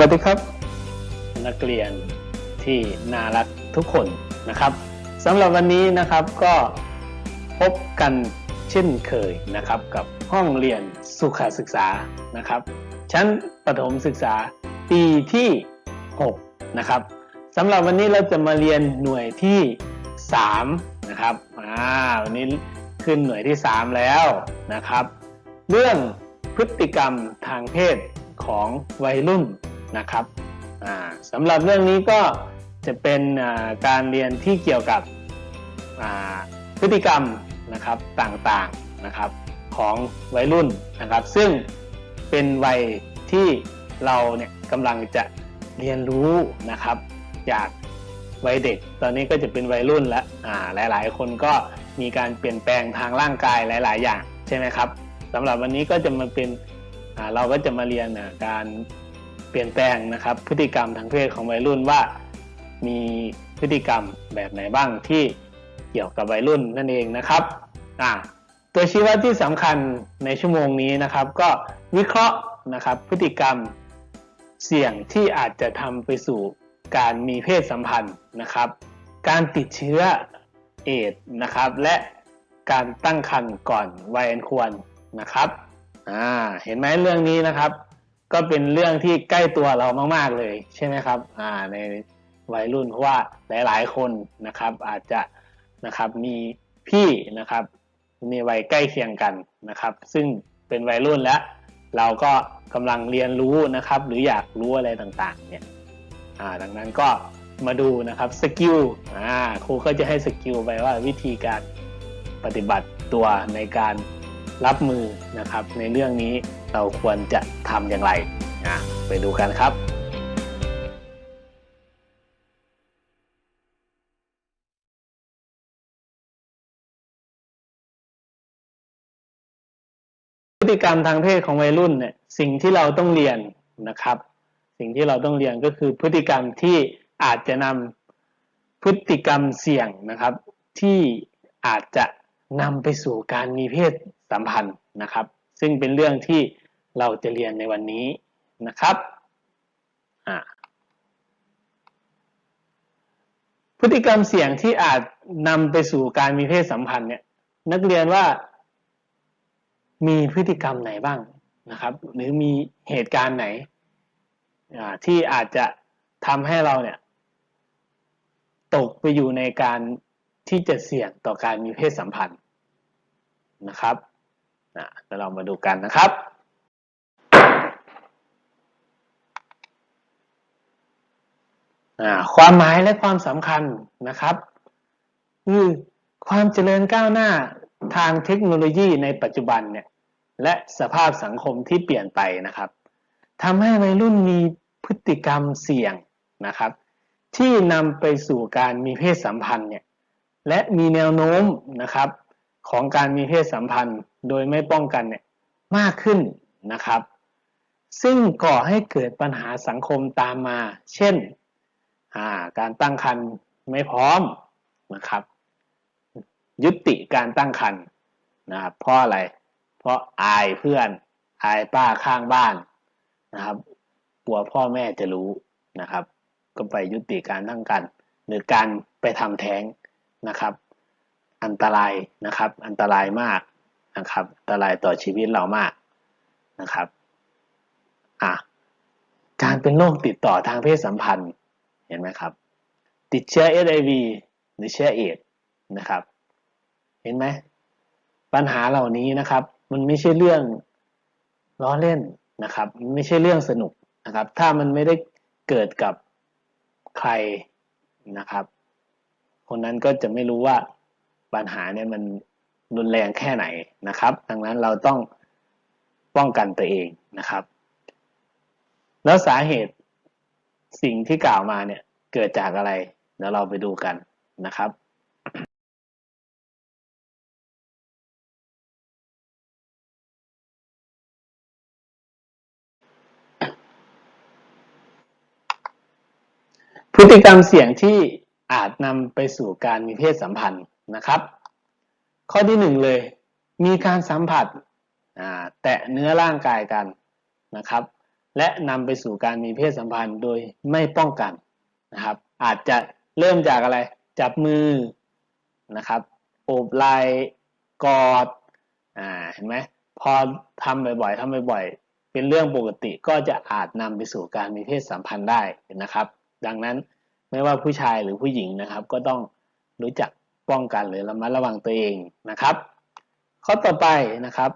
วัสดีครับ นักเรียนที่น่ารักทุกคนนะครับสำหรับวันนี้นะครับก็พบกันเช่นเคยนะครับ กับห้องเรียนสุขศึกษานะครับ ชั้นประถมศึกษาปีที่ 6 นะครับสำหรับวันนี้เราจะมาเรียนหน่วยที่ 3 นะครับอ่าวันนี้ขึ้นหน่วยที่ 3 แล้วนะครับ เรื่องพฤติกรรมทางเพศของวัยรุ่น นะครับสำหรับเรื่องนี้ก็จะเป็นการเรียนที่เกี่ยวกับพฤติกรรมนะครับต่างๆนะครับของวัยรุ่นนะครับ ซึ่งเป็นวัยที่เราเนี่ยกำลังจะเรียนรู้นะครับ จากวัยเด็ก ตอนนี้ก็จะเป็นวัยรุ่นแล้วหลาย ๆ คนก็มีการเปลี่ยนแปลงทางร่างกายหลาย ๆ อย่างใช่ไหมครับสำหรับวันนี้ก็จะมาเป็นเราก็จะมาเรียนการ ปลี่ยนแปลงนะครับ พฤติกรรมทางเพศของวัยรุ่นว่า มีพฤติกรรมแบบไหนบ้างที่เกี่ยวกับวัยรุ่นนั่นเองนะครับอ่าตัวชี้วัดที่สำคัญในชั่วโมงนี้นะครับ ก็วิเคราะห์นะครับพฤติกรรมเสี่ยงที่อาจจะทำไปสู่การมีเพศสัมพันธ์นะครับ การติดเชื้อเอดนะครับ และการตั้งครรภ์ก่อนวัยอันควรนะครับอ่าเห็นไหมเรื่องนี้นะครับ ก็เป็นเรื่องที่ใกล้ตัวเรามากๆเลยใช่ไหมครับอ่าในวัยรุ่นเพราะว่าหลาย ๆ คนนะครับ อาจจะนะครับมีพี่นะครับ มีวัยใกล้เคียงกันนะครับ ซึ่งเป็นวัยรุ่นแล้ว เราก็กำลังเรียนรู้นะครับ หรืออยากรู้อะไรต่างๆ เนี่ยอ่าดังนั้นก็มาดูนะครับสกิลอ่าครูก็จะให้สกิลไปว่าวิธีการปฏิบัติตัวในการรับมือนะครับในเรื่องนี้เราควรจะทำอย่างไรอะไปดูกันครับพฤติกรรมทางเพศของวัยรุ่นเนี่ยสิ่งที่เราต้องเรียนนะครับ สิ่งที่เราต้องเรียนก็คือพฤติกรรมที่อาจจะนำพฤติกรรมเสี่ยงนะครับ ที่อาจจะนำไปสู่การมีเพศสัมพันธ์นะครับ ซึ่งเป็นเรื่องที่เราจะเรียนในวันนี้นะครับพฤติกรรมเสี่ยงที่อาจนำไปสู่การมีเพศสัมพันธ์เนี่ยนักเรียนว่ามีพฤติกรรมไหนบ้างนะครับ หรือมีเหตุการณ์ไหนที่อาจจะทำให้เราเนี่ยตกไปอยู่ในการที่จะเสี่ยงต่อการมีเพศสัมพันธ์นะครับ อ่าเดี๋ยวเรามาดูกันนะครับความหมายและความสำคัญนะครับคือความเจริญก้าวหน้าทางเทคโนโลยีในปัจจุบันเนี่ยและสภาพสังคมที่เปลี่ยนไปนะครับทำให้วัยรุ่นมีพฤติกรรมเสี่ยงนะครับ ที่นำไปสู่การมีเพศสัมพันธ์เนี่ยและมีแนวโน้มนะครับของการมีเพศสัมพันธ์ โดยไม่ป้องกันเนี่ยมากขึ้นนะครับ ซึ่งก่อให้เกิดปัญหาสังคมตามมา เช่นาการตั้งครรภ์ไม่พร้อมนะครับ ยุติการตั้งครรภ์นะครับเพราะอะไร เพราะอายเพื่อนอายป้าข้างบ้านนะครับกลัวพ่อแม่จะรู้นะครับ ก็ไปยุติการตั้งครรภ์หรือการไปทำแท้งนะครับ อันตรายนะครับ อันตรายมาก นะครับอันตรายต่อชีวิตเรามากนะครับอะการเป็นโรคติดต่อทางเพศสัมพันธ์เห็นไหมครับ ติดเชื้อ HIV หรือเชื้อเอดนะครับ เห็นไหมปัญหาเหล่านี้นะครับ มันไม่ใช่เรื่องล้อเล่นนะครับมันไม่ใช่เรื่องสนุกนะครับ ถ้ามันไม่ได้เกิดกับใครนะครับ คนนั้นก็จะไม่รู้ว่าปัญหาเนี่ยมัน รุนแรงแค่ไหนนะครับ ดังนั้นเราต้องป้องกันตัวเองนะครับ แล้วสาเหตุสิ่งที่กล่าวมาเนี่ยเกิดจากอะไรเดี๋ยวเราไปดูกันนะครับพฤติกรรมเสี่ยงที่อาจนำไปสู่การมีเพศสัมพันธ์นะครับ ข้อที่หนึ่งเลย มีการสัมผัสแตะเนื้อร่างกายกันนะครับ และนำไปสู่การมีเพศสัมพันธ์โดยไม่ป้องกันนะครับ อาจจะเริ่มจากอะไร จับมือนะครับโอบไหล่กอดอ่าเห็นไหมพอทำบ่อยๆทำบ่อยๆ เป็นเรื่องปกติก็จะอาจนำไปสู่การมีเพศสัมพันธ์ได้นะครับ ดังนั้นไม่ว่าผู้ชายหรือผู้หญิงนะครับ ก็ต้องรู้จัก ป้องกันหรือระมัดระวังตัวเองนะครับ ข้อต่อไปนะครับ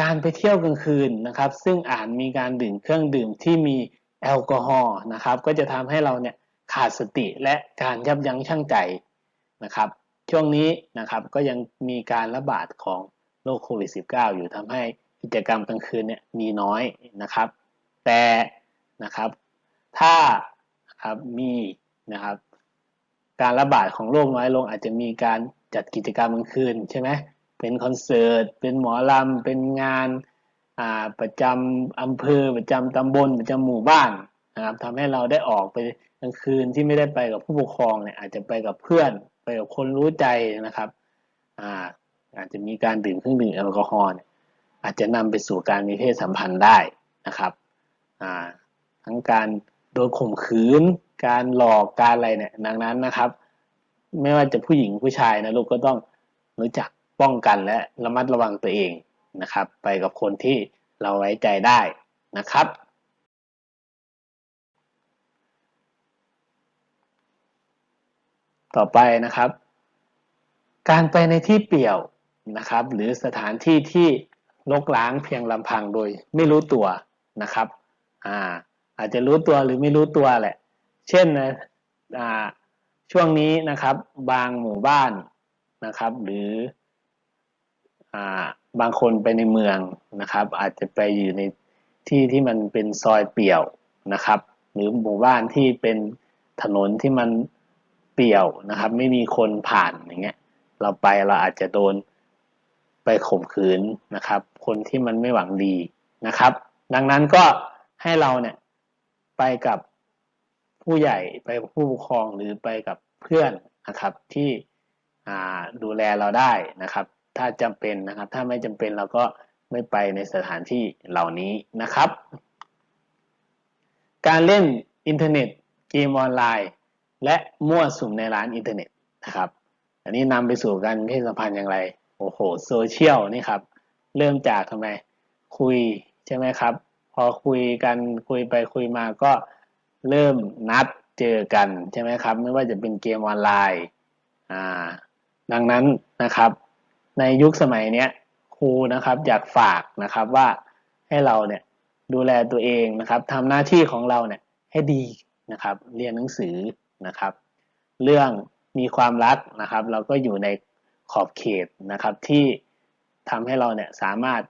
การไปเที่ยวกลางคืนนะครับ ซึ่งอาจมีการดื่มเครื่องดื่มที่มีแอลกอฮอล์นะครับ ก็จะทำให้เราเนี่ยขาดสติและการยับยั้งชั่งใจนะครับ ช่วงนี้นะครับก็ยังมีการระบาดของโรคโควิด -19 อยู่ทำให้กิจกรรมกลางคืนเนี่ยมีน้อยนะครับ แต่นะครับถ้าครับมีนะครับ การระบาดของโรคน้อยลง อาจจะมีการจัดกิจกรรมกลางคืนใช่ไหมเป็นคอนเสิร์ต เป็นหมอลำ เป็นงานประจำอำเภอประจำตำบลประจำหมู่บ้านนะครับทำให้เราได้ออกไปกลางคืนที่ไม่ได้ไปกับผู้ปกครองเนี่ยอาจจะไปกับเพื่อน ไปกับคนรู้ใจนะครับอาอาจจะมีการดื่มเครื่องดื่มแอลกอฮอล์อาจจะนำไปสู่การมีเพศสัมพันธ์ได้นะครับทั้งการโดนข่มขืน การหลอกการอะไรเนี่ยดังนั้นนะครับ ไม่ว่าจะผู้หญิงผู้ชายนะลูกก็ต้องรู้จักป้องกันและระมัดระวังตัวเองนะครับ ไปกับคนที่เราไว้ใจได้นะครับต่อไปนะครับ การไปในที่เปี่ยวนะครับ หรือสถานที่ที่ลกล้างเพียงลำพังโดยไม่รู้ตัวนะครับ อ่า อาจจะรู้ตัวหรือไม่รู้ตัวแหละ เช่นนะช่วงนี้นะครับบางหมู่บ้านนะครับ หรือบางคนไปในเมืองนะครับ อาจจะไปอยู่ในที่ที่มันเป็นซอยเปี่ยวนะครับ หรือหมู่บ้านที่เป็นถนนที่มันเปี่ยวนะครับ ไม่มีคนผ่านอย่างเงี้ยเราไปเราอาจจะโดนไปข่มขืนนะครับ คนที่มันไม่หวังดีนะครับ ดังนั้นก็ให้เราเนี่ยไปกับ ผู้ใหญ่ไปกับผู้ปกครองหรือไปกับเพื่อนนะครับที่ดูแลเราได้นะครับ ถ้าจำเป็นนะครับ ถ้าไม่จำเป็นเราก็ไม่ไปในสถานที่เหล่านี้นะครับ การเล่นอินเทอร์เน็ตเกมออนไลน์ และมั่วสุมในร้านอินเทอร์เน็ตนะครับ อันนี้นำไปสู่การเพศสัมพันธ์อย่างไรโอ้โหโซเชียลนี่ครับ เริ่มจากทำไมคุยใช่ไหมครับ พอคุยกันคุยไปคุยมาก็ เริ่มนัดเจอกันใช่ไหมครับ ไม่ว่าจะเป็นเกมออนไลน์อ่าดังนั้นนะครับ ในยุคสมัยเนี้ยครูนะครับอยากฝากนะครับว่าให้เราเนี่ยดูแลตัวเองนะครับทำหน้าที่ของเราเนี่ยให้ดีนะครับ เรียนหนังสือนะครับ เรื่องมีความรักนะครับ เราก็อยู่ในขอบเขตนะครับที่ทำให้เราเนี่ยสามารถ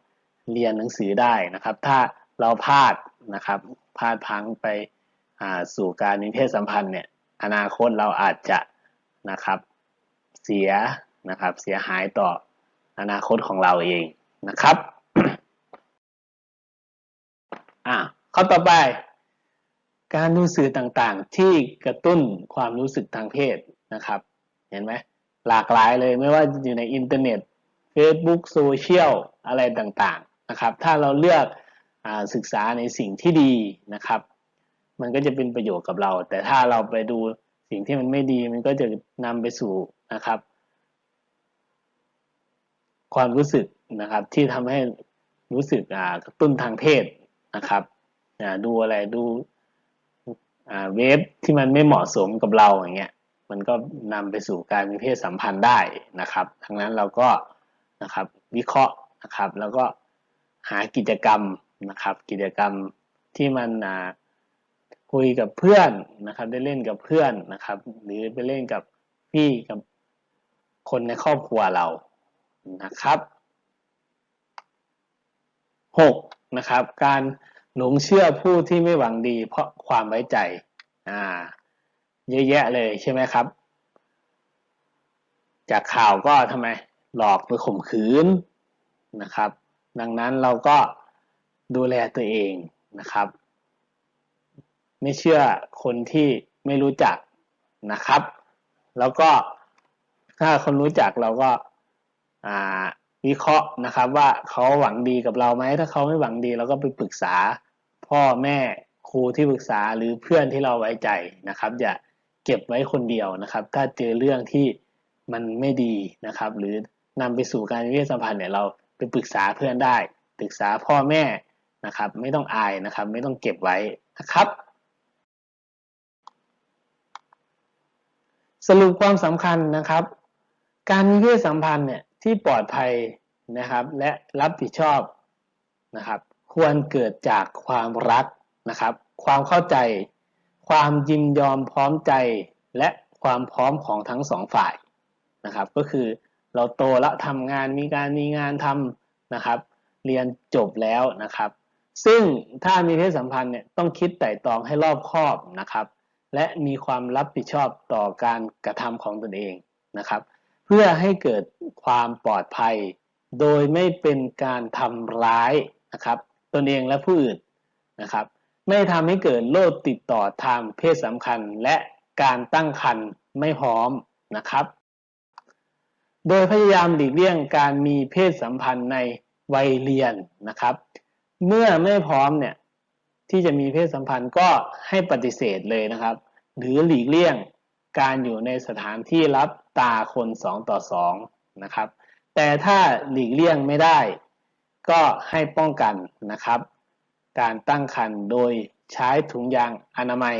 เรียนหนังสือได้นะครับ ถ้าเราพลาดนะครับพลาดพังไป สู่การมีเพศสัมพันธ์เนี่ยอนาคตเราอาจจะนะครับเสียนะครับเสียหายต่ออนาคตของเราเองนะครับอ่าข้อต่อไป การดูสื่อต่างๆ ที่กระตุ้นความรู้สึกทางเพศนะครับ เห็นไหมหลากหลายเลยไม่ว่าอยู่ในอินเทอร์เน็ต Facebook โซเชียลอะไรต่างๆนะครับ ถ้าเราเลือกอศึกษาในสิ่งที่ดีนะครับ มันก็จะเป็นประโยชน์กับเรา แต่ถ้าเราไปดูสิ่งที่มันไม่ดีมันก็จะนำไปสู่นะครับ ความรู้สึกนะครับ ที่ทำให้รู้สึกกระตุ้นทางเพศนะครับดูอะไรดูเวฟที่มันไม่เหมาะสมกับเราอย่างเงี้ยมันก็นำไปสู่การมีเพศสัมพันธ์ได้นะครับทั้งนั้นเราก็นะครับวิเคราะห์นะครับ แล้วก็หากิจกรรมนะครับ กิจกรรมที่มัน คุยกับเพื่อนนะครับ ได้เล่นกับเพื่อนนะครับ หรือไปเล่นกับพี่กับคนในครอบครัวเรานะครับหกนะครับ การหลงเชื่อผู้ที่ไม่หวังดี เพราะความไว้ใจอ่าเยอะแยะเลยใช่ไหมครับ จากข่าวก็ทำไมหลอกไปข่มขืนนะครับ ดังนั้นเราก็ดูแลตัวเองนะครับ ไม่เชื่อคนที่ไม่รู้จักนะครับ แล้วก็ถ้าคนรู้จักเราก็วิเคราะห์นะครับว่าเขาหวังดีกับเราไหมถ้าเขาไม่หวังดีเราก็ไปปรึกษาพ่อแม่ครูที่ปรึกษาหรือเพื่อนที่เราไว้ใจนะครับ อย่าเก็บไว้คนเดียวนะครับ ถ้าเจอเรื่องที่มันไม่ดีนะครับ หรือนำไปสู่การมีเพศสัมพันธ์เนี่ยเราไปปรึกษาเพื่อนได้ ปรึกษาพ่อแม่นะครับ ไม่ต้องอายนะครับ ไม่ต้องเก็บไว้นะครับ สรุปความสำคัญนะครับ การมีเพศสัมพันธ์เนี่ยที่ปลอดภัยนะครับ และรับผิดชอบนะครับ ควรเกิดจากความรักนะครับ ความเข้าใจ ความยินยอมพร้อมใจและความพร้อมของทั้งสองฝ่ายนะครับ ก็คือเราโตแล้วทำงานมีการมีงานทำนะครับ เรียนจบแล้วนะครับ ซึ่งถ้ามีเพศสัมพันธ์เนี่ยต้องคิดไต่ตองให้รอบคอบนะครับ และมีความรับผิดชอบต่อการกระทำของตนเองนะครับ เพื่อให้เกิดความปลอดภัย โดยไม่เป็นการทำร้ายนะครับตนเองและผู้อื่นนะครับ ไม่ทำให้เกิดโรคติดต่อทางเพศสัมพันธ์และการตั้งครรภ์ไม่พร้อมนะครับ โดยพยายามหลีกเลี่ยงการมีเพศสัมพันธ์ในวัยเรียนนะครับ เมื่อไม่พร้อมเนี่ย ที่จะมีเพศสัมพันธ์ก็ให้ปฏิเสธเลยนะครับ หรือหลีกเลี่ยงการอยู่ในสถานที่รับตาคนสองต่อสองนะครับ แต่ถ้าหลีกเลี่ยงไม่ได้ ก็ให้ป้องกันนะครับ การตั้งครรภ์โดยใช้ถุงยางอนามัย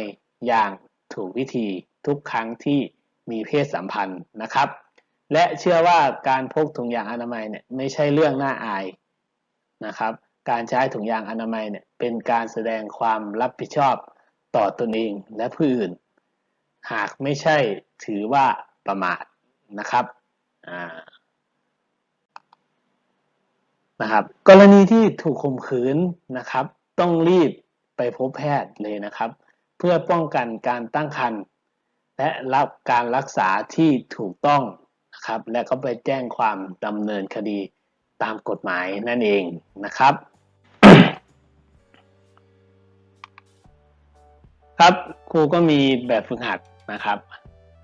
อย่างถูกวิธีทุกครั้งที่มีเพศสัมพันธ์นะครับ และเชื่อว่าการพกถุงยางอนามัยเนี่ยไม่ใช่เรื่องน่าอายนะครับ การใช้ถุงยางอนามัยเนี่ยเป็นการแสดงความรับผิดชอบต่อตนเองและผู้อื่น หากไม่ใช่ถือว่าประมาทนะครับนะครับ กรณีที่ถูกข่มขืนนะครับ ต้องรีบไปพบแพทย์เลยนะครับ เพื่อป้องกันการตั้งครรภ์และรับการรักษาที่ถูกต้องนะครับ และก็ไปแจ้งความดำเนินคดีตามกฎหมายนั่นเองนะครับ ครับครูก็มีแบบฝึกหัดนะครับ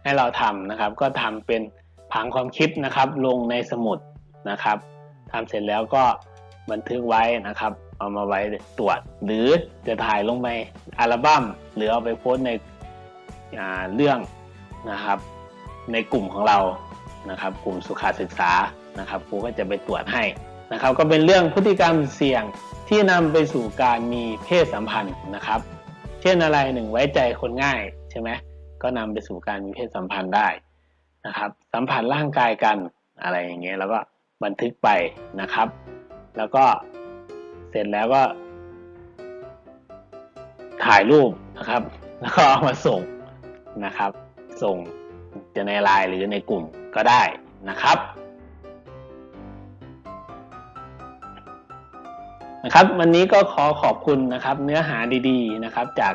ให้เราทำนะครับ ก็ทำเป็นผังความคิดนะครับ ลงในสมุดนะครับทำเสร็จแล้วก็บันทึกไว้นะครับ เอามาไว้ตรวจ หรือจะถ่ายลงไปอัลบั้มหรือเอาไปโพสในเรื่องนะครับ ในกลุ่มของเรานะครับ กลุ่มสุขาศึกษานะครับครูก็จะไปตรวจให้นะครับ ก็เป็นเรื่องพฤติกรรมเสี่ยงที่นำไปสู่การมีเพศสัมพันธ์นะครับ เช่นอะไรหนึ่งไว้ใจคนง่ายใช่ไหมก็นำไปสู่การมีเพศสัมพันธ์ได้นะครับ สัมผัสร่างกายกันอะไรอย่างเงี้ยแล้วก็บันทึกไปนะครับ แล้วก็เสร็จแล้วก็ ถ่ายรูปนะครับ แล้วก็เอามาส่งนะครับ ส่งจะในไลน์หรือในกลุ่มก็ได้นะครับ นะครับวันนี้ก็ขอขอบคุณนะครับเนื้อหาดีๆนะครับ จาก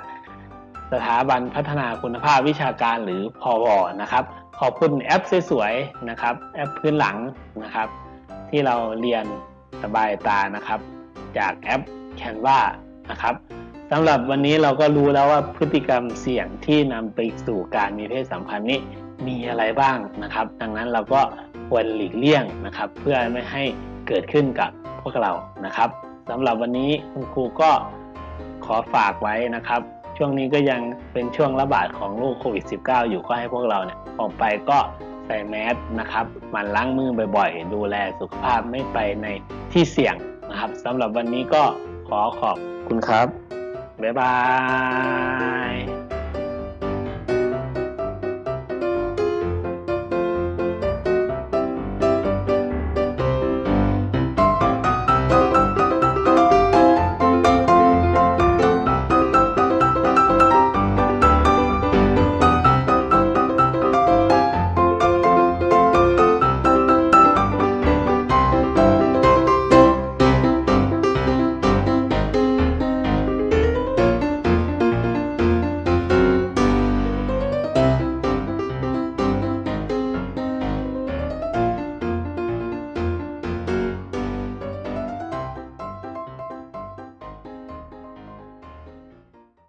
สถาบันพัฒนาคุณภาพวิชาการหรือพอวนะครับ ขอบคุณแอปสวยๆนะครับ แอปพื้นหลังนะครับ ที่เราเรียนสบายตานะครับ จากแอป Canva นะครับสำหรับวันนี้เราก็รู้แล้วว่าพฤติกรรมเสี่ยงที่นำไปสู่การมีเพศสัมพันธ์นี้มีอะไรบ้างนะครับ ดังนั้นเราก็ควรหลีกเลี่ยงนะครับ เพื่อไม่ให้เกิดขึ้นกับพวกเรานะครับ สำหรับวันนี้คุณครูก็ขอฝากไว้นะครับ ช่วงนี้ก็ยังเป็นช่วงระบาดของโรคโควิด -19 อยู่ก็ให้พวกเราเนี่ยออกไปก็ใส่แมสนะครับมันล้างมือบ่อยๆ ดูแลสุขภาพไม่ไปในที่เสี่ยงนะครับสำหรับวันนี้ก็ขอขอบคุณครับ บ๊ายบาย